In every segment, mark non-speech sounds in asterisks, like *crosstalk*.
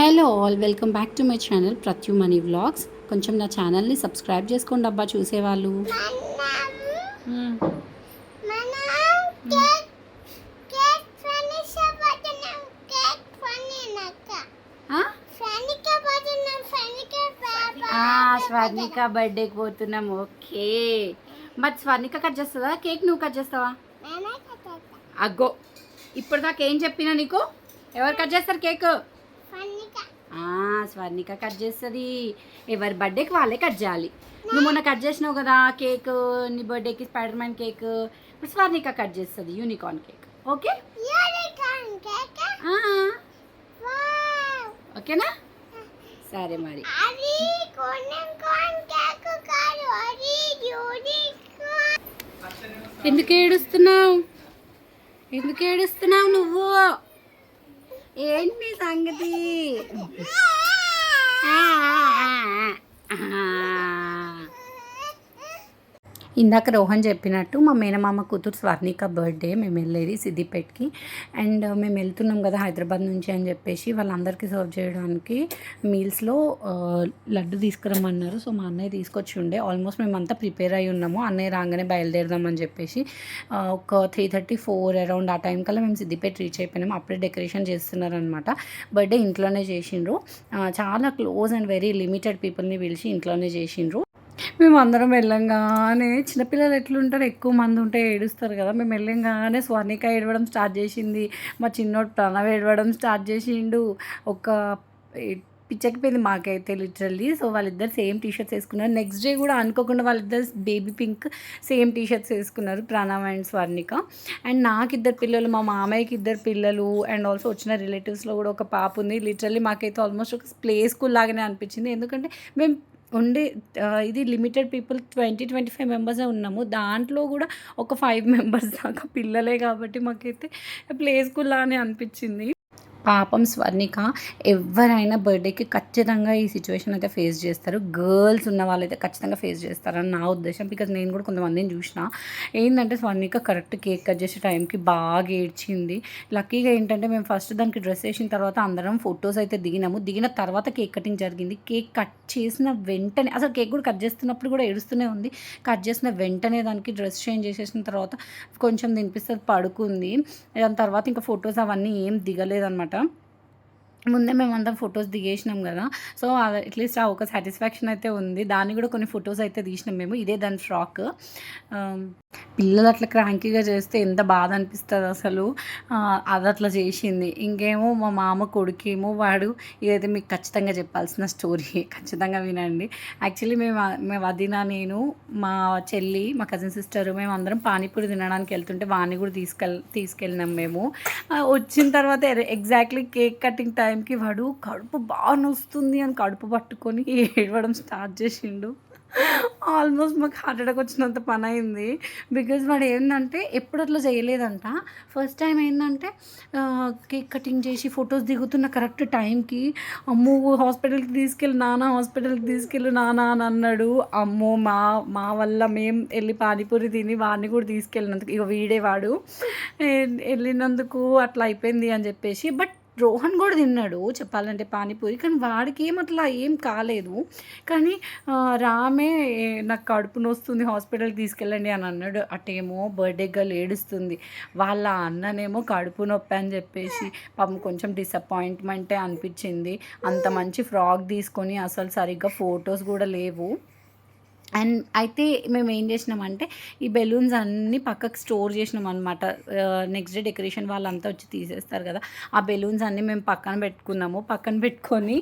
Hello all welcome back to my channel Prathyu money vlogs. కొంచెం నా ఛానల్ని subscribe చేసుకోండి అబ్బా చూసేవాళ్ళు. స్వర్ణిక బర్త్డేకి పోతున్నాం ఓకే. మరి స్వర్ణిక కట్ చేస్తుందా కేక్ నువ్వు కట్ చేస్తావా? అగ్గో ఇప్పటిదాకా ఏం చెప్పినా నీకు? ఎవరు కట్ చేస్తారు కేక్ స్వర్ణిక. కట్ చేస్తుంది. ఎవరి బర్త్డేకి వాళ్ళే కట్ చేయాలి. నువ్వు మొన్న కట్ చేసినావు కదా కేక్ నీ బర్త్డేకి స్పైడర్ మ్యాన్ కేక్. ఇప్పుడు స్వర్ణిక కట్ చేస్తుంది యూనికార్న్ కేక్. ఓకే? ఓకేనా? సరే మరి. ఎందుకు ఏడుస్తున్నావు? ఎందుకు ఏడుస్తున్నావు నువ్వు? ఏంటి సంగతి ఆ, ఆ, ఆ, ఆ. ఇందాక రోహన్ చెప్పినట్టు మా మేనమామ కూతురు స్వర్ణిక బర్త్డే మేము వెళ్ళేది సిద్దిపేట్కి. అండ్ మేము వెళ్తున్నాం కదా హైదరాబాద్ నుంచి అని చెప్పేసి వాళ్ళందరికీ సర్వ్ చేయడానికి మీల్స్లో లడ్డు తీసుకురమ్మన్నారు. సో మా అన్నయ్య తీసుకొచ్చి ఉండే. ఆల్మోస్ట్ మేమంతా ప్రిపేర్ అయి ఉన్నాము. అన్నయ్య రాగానే బయలుదేరదామని చెప్పేసి ఒక త్రీ థర్టీ ఫోర్ అరౌండ్ ఆ టైం కల్లా మేము సిద్దిపేట రీచ్ అయిపోయినాము అప్పుడే డెకరేషన్ చేస్తున్నారనమాట బర్త్డే ఇంట్లోనే చేసిండ్రు. చాలా క్లోజ్ అండ్ వెరీ లిమిటెడ్ పీపుల్ని పిలిచి ఇంట్లోనే చేసిండ్రు. మేము అందరం వెళ్ళంగానే చిన్నపిల్లలు ఎట్లుంటారు? ఎక్కువ మంది ఉంటే ఏడుస్తారు కదా. మేము వెళ్ళంగానే స్వర్ణిక ఏడవడం స్టార్ట్ చేసింది. మా చిన్నోడు ప్రణవ్ ఏడవడం స్టార్ట్ చేసిండు. ఒక పిచ్చకిపోయింది మాకైతే లిటరల్లీ. సో వాళ్ళిద్దరు సేమ్ టీ షర్ట్స్ వేసుకున్నారు. నెక్స్ట్ డే కూడా అనుకోకుండా వాళ్ళిద్దరు baby pink same T shirts వేసుకున్నారు ప్రణవ్ అండ్ స్వర్ణిక. అండ్ నాకు ఇద్దరు పిల్లలు మా మామయ్యకి ఇద్దరు పిల్లలు అండ్ ఆల్సో వచ్చిన రిలేటివ్స్లో కూడా ఒక పాప ఉంది. లిటరల్లీ మాకైతే ఆల్మోస్ట్ ఒక ప్లే స్కూల్ లాగానే అనిపించింది. ఎందుకంటే మేము ఉండే ఇది limited people twenty twenty five మెంబర్సే ఉన్నాము. దాంట్లో కూడా ఒక ఫైవ్ మెంబర్స్ *laughs* దాకా పిల్లలే కాబట్టి మాకైతే ప్లే స్కూల్ లానే అనిపించింది. పాపం స్వర్ణిక ఎవరైనా బర్త్డేకి ఖచ్చితంగా ఈ సిచ్యువేషన్ అయితే ఫేస్ చేస్తారు. గర్ల్స్ ఉన్న వాళ్ళైతే ఖచ్చితంగా ఫేస్ చేస్తారని నా ఉద్దేశం. బికాజ్ నేను కూడా కొంతమందిని చూసిన ఏంటంటే స్వర్ణిక కరెక్ట్ కేక్ కట్ చేసే టైంకి బాగా ఏడ్చింది. లక్కీగా ఏంటంటే మేము ఫస్ట్ దానికి డ్రెస్ వేసిన తర్వాత అందరం ఫొటోస్ అయితే దిగినాము. దిగిన తర్వాత కేక్ కటింగ్ జరిగింది. కేక్ కట్ చేసిన వెంటనే అసలు కేక్ కూడా కట్ చేస్తున్నప్పుడు కూడా ఏడుస్తూనే ఉంది. కట్ చేసిన వెంటనే దానికి డ్రెస్ చేంజ్ చేసేసిన తర్వాత కొంచెం తినిపిస్తుంది పడుకుంది. దాని తర్వాత ఇంకా ఫొటోస్ అవన్నీ ఏం దిగలేదన్నమాట. tá? ముందే మేము అందరం ఫొటోస్ దిగేసినాం కదా. సో అట్లీస్ట్ ఆ ఒక సాటిస్ఫాక్షన్ అయితే ఉంది. దాన్ని కూడా కొన్ని ఫొటోస్ అయితే తీసినాం మేము. ఇదే దాని ఫ్రాక్. పిల్లలు అట్లా క్రాంకీగా చేస్తే ఎంత బాధ అనిపిస్తుంది అసలు. అది అట్లా చేసింది. ఇంకేమో మా మామ కొడుకేమో వాడు ఇదైతే మీకు ఖచ్చితంగా చెప్పాల్సిన స్టోరీ. ఖచ్చితంగా వినండి. యాక్చువల్లీ మేము మేము వదిన నేను మా చెల్లి మా కజిన్ సిస్టర్ మేము అందరం పానీపూరి తినడానికి వెళ్తుంటే వాడిని కూడా తీసుకెళ్ తీసుకెళ్ళినాం మేము. వచ్చిన తర్వాత ఎగ్జాక్ట్లీ కేక్ కటింగ్ టైంకి వాడు కడుపు బాగా నొస్తుంది అని కడుపు పట్టుకొని ఏడవడం స్టార్ట్ చేసిండు. ఆల్మోస్ట్ మాకు హార్ట్ అటాక్ వచ్చినంత పని అయింది. బికాజ్ వాడు ఏంటంటే ఎప్పుడు అట్లా చేయలేదంట. ఫస్ట్ టైం ఏంటంటే కేక్ కటింగ్ చేసి ఫొటోస్ దిగుతున్న కరెక్ట్ టైంకి అమ్మో హాస్పిటల్కి తీసుకెళ్ళి నాన్న హాస్పిటల్కి తీసుకెళ్ళి నాన్న అని అన్నాడు. అమ్మో మా మా వల్ల మేము వెళ్ళి పానీపూరి తిని వాడిని కూడా తీసుకెళ్ళినందుకు ఇక వీడే వాడు. వెళ్ళినందుకు అట్లా అయిపోయింది అని చెప్పేసి. బట్ రోహన్ కూడా తిన్నాడు చెప్పాలంటే పానీపూరి కానీ వాడికి ఏం అట్లా ఏం కాలేదు. కానీ రామే నాకు కడుపు నొస్తుంది హాస్పిటల్కి తీసుకెళ్ళండి అని అన్నాడు. అటేమో బర్త్డే గర్ల్ ఏడుస్తుంది వాళ్ళ అన్ననేమో కడుపు నొప్పి అని చెప్పేసి పాపం కొంచెం డిసప్పాయింట్మెంటే అనిపించింది. అంత మంచి ఫ్రాక్ తీసుకొని అసలు సరిగ్గా ఫొటోస్ కూడా లేవు. అండ్ అయితే మేము ఏం చేసినామంటే ఈ బెలూన్స్ అన్నీ పక్కకు స్టోర్ చేసినాం అనమాట నెక్స్ట్ డే డెకరేషన్ వాళ్ళంతా వచ్చి తీసేస్తారు కదా. ఆ బెలూన్స్ అన్నీ మేము పక్కన పెట్టుకున్నాము. పక్కన పెట్టుకొని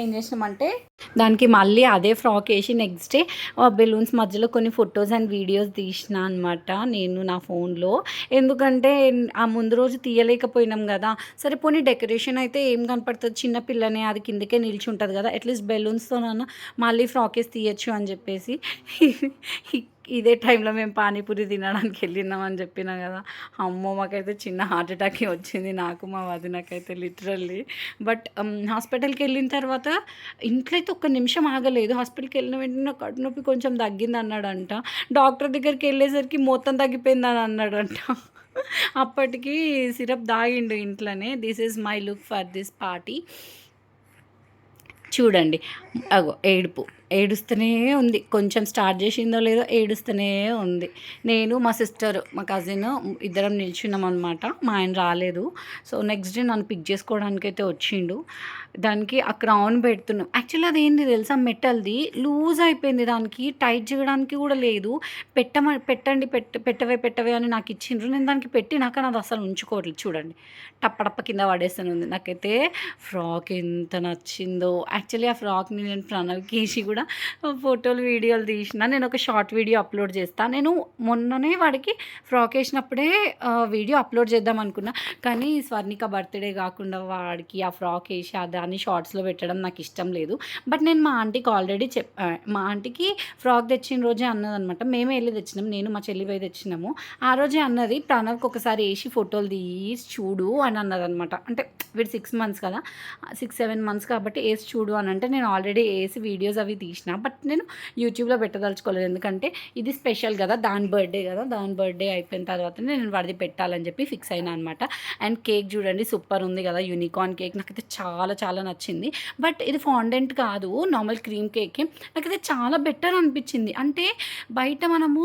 ఏం చేసినామంటే దానికి మళ్ళీ అదే ఫ్రాక్ వేసి నెక్స్ట్ డే ఆ బెలూన్స్ మధ్యలో కొన్ని ఫొటోస్ అండ్ వీడియోస్ తీసిన అనమాట నేను నా ఫోన్లో. ఎందుకంటే ఆ ముందు రోజు తీయలేకపోయినాం కదా. సరే పోనీ డెకరేషన్ అయితే ఏం కనపడుతుంది? చిన్న పిల్లనే అది కిందకే నిలిచి ఉంటుంది కదా. అట్లీస్ట్ బెలూన్స్తోనన్నా మళ్ళీ ఫ్రాక్ వేసి తీయచ్చు అని చెప్పేసి *laughs* ఇదే టైంలో మేము పానీపూరి తినడానికి వెళ్ళినాం అని చెప్పినాం కదా. అమ్మో మాకైతే చిన్న హార్ట్ అటాక్ వచ్చింది నాకు మా వదినకైతే లిటరల్లీ. బట్ హాస్పిటల్కి వెళ్ళిన తర్వాత ఇంట్లో అయితే ఒక్క నిమిషం ఆగలేదు. హాస్పిటల్కి వెళ్ళిన వెంటనే నా కడుపు నొప్పి కొంచెం తగ్గింది అన్నాడంట. డాక్టర్ దగ్గరికి వెళ్ళేసరికి మొత్తం తగ్గిపోయింది అని అన్నాడంట. *laughs* అప్పటికి సిరప్ దాగిండు ఇంట్లోనే. This is my look for this party చూడండి అగో ఏడుపు. ఏడుస్తూనే ఉంది. కొంచెం స్టార్ట్ చేసిందో లేదో ఏడుస్తూనే ఉంది. నేను మా సిస్టర్ మా కజిన్ ఇద్దరం నిల్చున్నాం అనమాట మా ఆయన రాలేదు. సో నెక్స్ట్ డే నన్ను పిక్ చేసుకోవడానికి అయితే వచ్చిండు. దానికి ఆ క్రౌన్ పెడుతున్నాం. యాక్చువల్లీ అది ఏంది తెలుసా? మెటల్ది లూజ్ అయిపోయింది దానికి. టైట్ చేయడానికి కూడా లేదు. పెట్టమ పెట్టండి పెట్ట పెట్టవే పెట్టవే అని నాకు ఇచ్చిండ్రు. నేను దానికి పెట్టినాక నాది అసలు ఉంచుకోవట్లేదు. చూడండి. టప్పటప్ప కింద పడేస్తూనే ఉంది. నాకైతే ఫ్రాక్ ఎంత నచ్చిందో. యాక్చువల్లీ ఆ ఫ్రాక్ని నేను ప్రణవ్కి కూడా కూడా ఫోటోలు వీడియోలు తీసిన నేను ఒక షార్ట్ వీడియో అప్లోడ్ చేస్తాను నేను మొన్ననే వాడికి ఫ్రాక్ వేసినప్పుడే వీడియో అప్లోడ్ చేద్దాం అనుకున్నా. కానీ స్వర్ణిక బర్త్డే కాకుండా వాడికి ఆ ఫ్రాక్ వేసి ఆ దాన్ని షార్ట్స్లో పెట్టడం నాకు ఇష్టం లేదు. బట్ నేను మా ఆంటీకి ఆల్రెడీ చెప్ మా ఆంటీకి ఫ్రాక్ తెచ్చిన రోజే అన్నదనమాట. మేమే వెళ్ళి తెచ్చినాం. నేను మా చెల్లి పోయి తెచ్చినాము. ఆ రోజే అన్నది ప్రణవ్కి ఒకసారి వేసి ఫోటోలు తీసి చూడు అని అన్నదనమాట. అంటే వీడు సిక్స్ మంత్స్ కదా సిక్స్ సెవెన్ మంత్స్ కాబట్టి వేసి చూడు అని అంటే నేను ఆల్రెడీ వేసి వీడియోస్ అవి తీసిన. బట్ నేను యూట్యూబ్లో పెట్టదలుచుకోలేదు. ఎందుకంటే ఇది స్పెషల్ కదా దాని బర్త్డే కదా దాని బర్త్డే అయిపోయిన తర్వాత నేను వాడిది పెట్టాలని చెప్పి ఫిక్స్ అయినా అనమాట అండ్ కేక్ చూడండి సూపర్ ఉంది కదా యూనికార్న్ కేక్. నాకైతే చాలా చాలా నచ్చింది. బట్ ఇది ఫాండెంట్ కాదు నార్మల్ క్రీమ్ కేక్. నాకైతే చాలా బెటర్ అనిపించింది. అంటే బయట మనము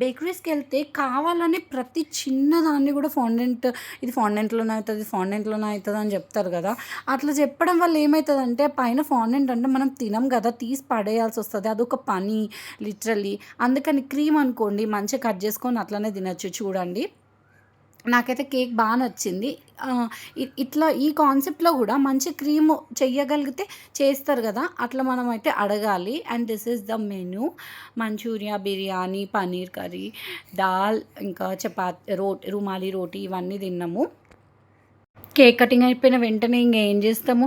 బేకరీస్కి వెళ్తే కావాలని ప్రతి చిన్న దాన్ని కూడా ఫాండెంట్ ఇది ఫాండెంట్లోనే అవుతుంది ఫాండెంట్లోనే అవుతుంది అని చెప్తారు కదా. అట్లా చెప్పడం వల్ల ఏమవుతుందంటే పైన ఫాండెంట్ అంటే మనం తినం కదా తీసి పడేయాల్సి వస్తుంది అదొక పని లిటరల్లీ. అందుకని క్రీమ్ అనుకోండి మంచిగా కట్ చేసుకొని అట్లనే తినచ్చు. చూడండి. నాకైతే కేక్ బాగా నచ్చింది. ఇ- ఇట్లా ఈ కాన్సెప్ట్లో కూడా మంచి క్రీమ్ చెయ్యగలిగితే చేస్తారు కదా. అట్లా మనం అయితే అడగాలి. And this is the menu. Manchurian biryani paneer curry dal ఇంకా చపాతీ రోటీ రుమాలి రోటీ ఇవన్నీ తిన్నాము. కేక్ కటింగ్ అయిపోయిన వెంటనే ఇంకా ఏం చేస్తాము?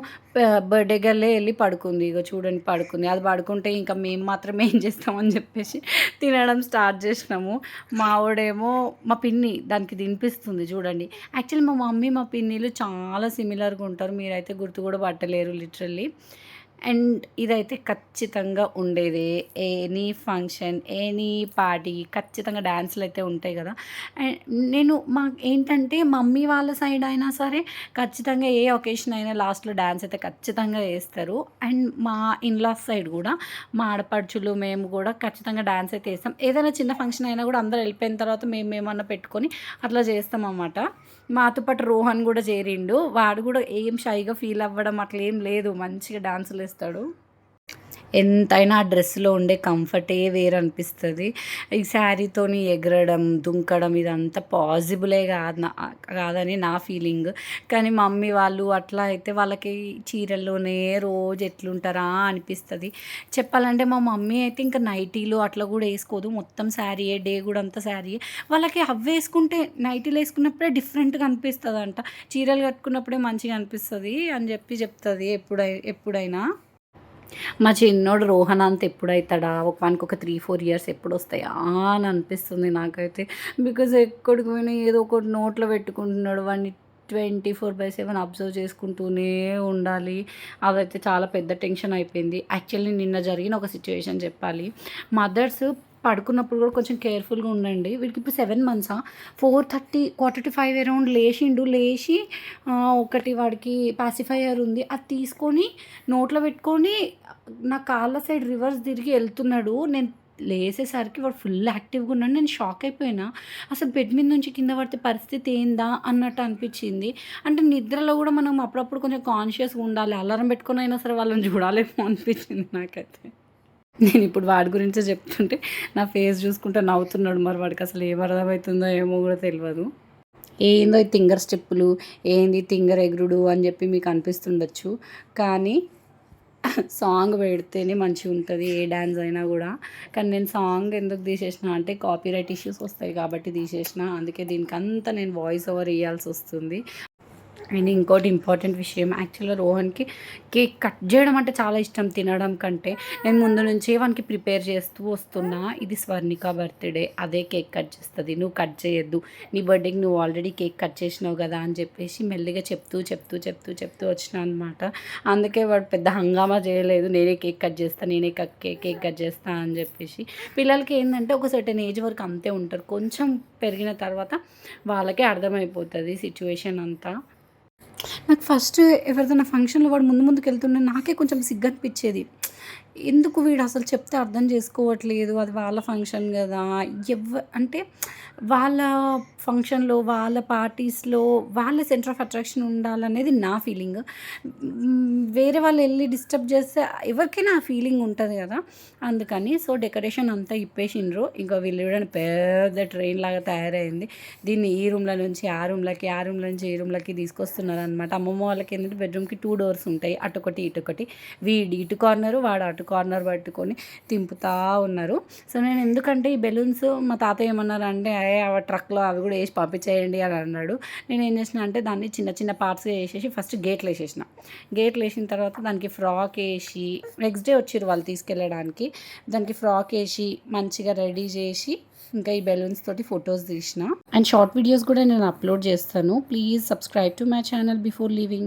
బర్త్డే గర్లే వెళ్ళి పడుకుంది. ఇక చూడండి పడుకుంది. అది పడుకుంటే ఇంకా మేము మాత్రమే ఏం చేస్తామని చెప్పేసి తినడం స్టార్ట్ చేసినాము. మా ఆవిడేమో మా పిన్ని దానికి తినిపిస్తుంది చూడండి. యాక్చువల్లీ మా మమ్మీ మా పిన్నిలు చాలా సిమిలర్గా ఉంటారు. మీరైతే గుర్తు కూడా పట్టలేరు లిటరల్లీ అండ్ ఇదైతే ఖచ్చితంగా ఉండేదే. ఎనీ ఫంక్షన్ ఎనీ పార్టీ ఖచ్చితంగా డ్యాన్సులు అయితే ఉంటాయి కదా. అండ్ నేను మా ఏంటంటే మమ్మీ వాళ్ళ సైడ్ అయినా సరే ఖచ్చితంగా ఏ ఒకేషన్ అయినా లాస్ట్లో డ్యాన్స్ అయితే ఖచ్చితంగా వేస్తారు అండ్ మా ఇన్లాస్ సైడ్ కూడా మా ఆడపడుచులు మేము కూడా ఖచ్చితంగా డ్యాన్స్ అయితే వేస్తాం ఏదైనా చిన్న ఫంక్షన్ అయినా కూడా అందరూ వెళ్ళిపోయిన తర్వాత మేము ఏమన్నా పెట్టుకొని అట్లా చేస్తాం అన్నమాట మాతో పాటు రోహన్ కూడా చేరిండు. వాడు కూడా ఏం షైగా ఫీల్ అవ్వడం అట్లా ఏం లేదు. మంచిగా డాన్సులు వేస్తాడు. ఎంతైనా ఆ డ్రెస్లో ఉండే కంఫర్టే వేరు అనిపిస్తుంది. ఈ శారీతోని ఎగరడం దుంకడం ఇదంతా పాసిబులే కాదు నా కాదని నా ఫీలింగ్. కానీ మమ్మీ వాళ్ళు అట్లా అయితే వాళ్ళకి చీరల్లోనే రోజు ఎట్లుంటారా అనిపిస్తుంది. చెప్పాలంటే మా మమ్మీ అయితే ఇంకా నైటీలు అట్లా కూడా వేసుకోదు. మొత్తం శారీయే డే కూడా అంతా శారీయే. వాళ్ళకి అవి వేసుకుంటే నైటీలు వేసుకున్నప్పుడే డిఫరెంట్గా అనిపిస్తుంది అంట చీరలు కట్టుకున్నప్పుడే మంచిగా అనిపిస్తుంది అని చెప్పి చెప్తుంది ఎప్పుడై ఎప్పుడైనా. మా చిన్నోడు రోహన్ అంత ఎప్పుడవుతాడా ఒక వానికి ఒక త్రీ ఫోర్ ఇయర్స్ ఎప్పుడు వస్తాయా అని అనిపిస్తుంది నాకైతే. బికాజ్ ఎక్కడికి పోయినా ఏదో ఒకటి నోట్లో పెట్టుకుంటున్నాడు. వాడిని twenty four by seven observe చేసుకుంటూనే ఉండాలి. అదైతే చాలా పెద్ద టెన్షన్ అయిపోయింది. యాక్చువల్లీ నిన్న జరిగిన ఒక సిచ్యువేషన్ చెప్పాలి. మదర్స్ పడుకున్నప్పుడు కూడా కొంచెం కేర్ఫుల్గా ఉండండి. వీడికి ఇప్పుడు seven మంత్సా? Four thirty quarter to five around లేచిండు లేచి ఒకటి వాడికి పాసిఫైయర్ ఉంది. అది తీసుకొని నోట్లో పెట్టుకొని నా కాళ్ళ సైడ్ రివర్స్ తిరిగి వెళ్తున్నాడు. నేను లేసేసరికి వాడు ఫుల్ యాక్టివ్గా ఉన్నాడు. నేను షాక్ అయిపోయినా. అసలు బెడ్ మీద నుంచి కింద పడితే పరిస్థితి ఏందా అన్నట్టు అనిపించింది. అంటే నిద్రలో కూడా మనం అప్పుడప్పుడు కొంచెం కాన్షియస్గా ఉండాలి. అలారం పెట్టుకుని అయినా సరే వాళ్ళని చూడాలేమో అనిపించింది నాకైతే. నేను ఇప్పుడు వాడి గురించే చెప్తుంటే నా ఫేస్ చూసుకుంటే నవ్వుతున్నాడు మరి వాడికి అసలు ఏం అర్థమవుతుందో ఏమో కూడా తెలియదు ఏందో ఈ తింగర్ స్టెప్పులు ఏంది తింగర్ ఎగురుడు అని చెప్పి మీకు అనిపిస్తుండొచ్చు. కానీ సాంగ్ పెడితేనే మంచిగా ఉంటుంది ఏ డ్యాన్స్ అయినా కూడా. కానీ నేను సాంగ్ ఎందుకు తీసేసిన అంటే కాపీరైట్ ఇష్యూస్ వస్తాయి కాబట్టి తీసేసిన. అందుకే దీనికి అంతా నేను వాయిస్ ఓవర్ ఇవ్వాల్సి వస్తుంది. అండ్ ఇంకోటి ఇంపార్టెంట్ విషయం యాక్చువల్గా రోహన్కి కేక్ కట్ చేయడం అంటే చాలా ఇష్టం తినడం కంటే. నేను ముందు నుంచే వానికి ప్రిపేర్ చేస్తూ వస్తున్నా ఇది స్వర్ణిక బర్త్డే అదే కేక్ కట్ చేస్తుంది నువ్వు కట్ చేయొద్దు నీ బర్త్డేకి నువ్వు ఆల్రెడీ కేక్ కట్ చేసినావు కదా అని చెప్పేసి మెల్లిగా చెప్తూ చెప్తూ చెప్తూ చెప్తూ వచ్చిన అనమాట అందుకే వాడు పెద్ద హంగామా చేయలేదు నేనే కేక్ కట్ చేస్తాను నేనే కట్ కేక్ కేక్ కట్ చేస్తా అని చెప్పేసి. పిల్లలకి ఏంటంటే ఒక సర్టెన్ ఏజ్ వరకు అంతే ఉంటారు కొంచెం పెరిగిన తర్వాత వాళ్ళకే అర్థమైపోతుంది సిచ్యువేషన్ అంతా. నాకు ఫస్ట్ ఎవరిదైనా ఫంక్షన్‌లో వాడు ముందు ముందుకు వెళ్తుంటే నాకే కొంచెం సిగ్గు అనిపించేది ఎందుకు వీడు అసలు చెప్తే అర్థం చేసుకోవట్లేదు. అది వాళ్ళ ఫంక్షన్ కదా ఎవ అంటే వాళ్ళ ఫంక్షన్‌లో, వాళ్ళ పార్టీస్‌లో వాళ్ళ సెంటర్ ఆఫ్ అట్రాక్షన్ ఉండాలనేది నా ఫీలింగ్. వేరే వాళ్ళు వెళ్ళి డిస్టర్బ్ చేస్తే ఎవరికైనా ఆ ఫీలింగ్ ఉంటుంది కదా అందుకని సో, డెకరేషన్ అంతా ఇప్పేసిండ్రు. ఇంకా వీళ్ళు చూడండి పెద్ద ట్రైన్ లాగా తయారైంది. దీన్ని ఈ రూమ్లో నుంచి ఆ రూమ్‌లకి, ఆ రూమ్‌ల నుంచి ఈ రూమ్‌లకి తీసుకొస్తున్నారనమాట. అమ్మమ్మ వాళ్ళకి ఏంటంటే బెడ్‌రూమ్‌కి టూ డోర్స్ ఉంటాయి. అటొకటి, ఇటొకటి. వీడి ఇటు కార్నరు, వాడు అటు కార్నర్ పట్టుకొని తింపుతా ఉన్నారు. సో, నేను ఎందుకంటే ఈ బెలూన్స్ మా తాత ఏమన్నారు అంటే అయ్యే ఆ ట్రక్‌లో అవి కూడా వేసి పంపించేయండి" అని అన్నాడు. నేను ఏం చేసినా అంటే దాన్ని చిన్న చిన్న పార్ట్స్‌గా వేసేసి ఫస్ట్ గేట్లు వేసేసిన గేట్లు వేసిన తర్వాత దానికి ఫ్రాక్ వేసి నెక్స్ట్ డే వచ్చారు వాళ్ళు తీసుకెళ్ళడానికి. దానికి ఫ్రాక్ వేసి మంచిగా రెడీ చేసి ఇంకా ఈ బెలూన్స్ తోటి ఫొటోస్ తీసిన. అండ్ షార్ట్ వీడియోస్ కూడా నేను అప్‌లోడ్ చేస్తాను. Please subscribe to my channel before leaving.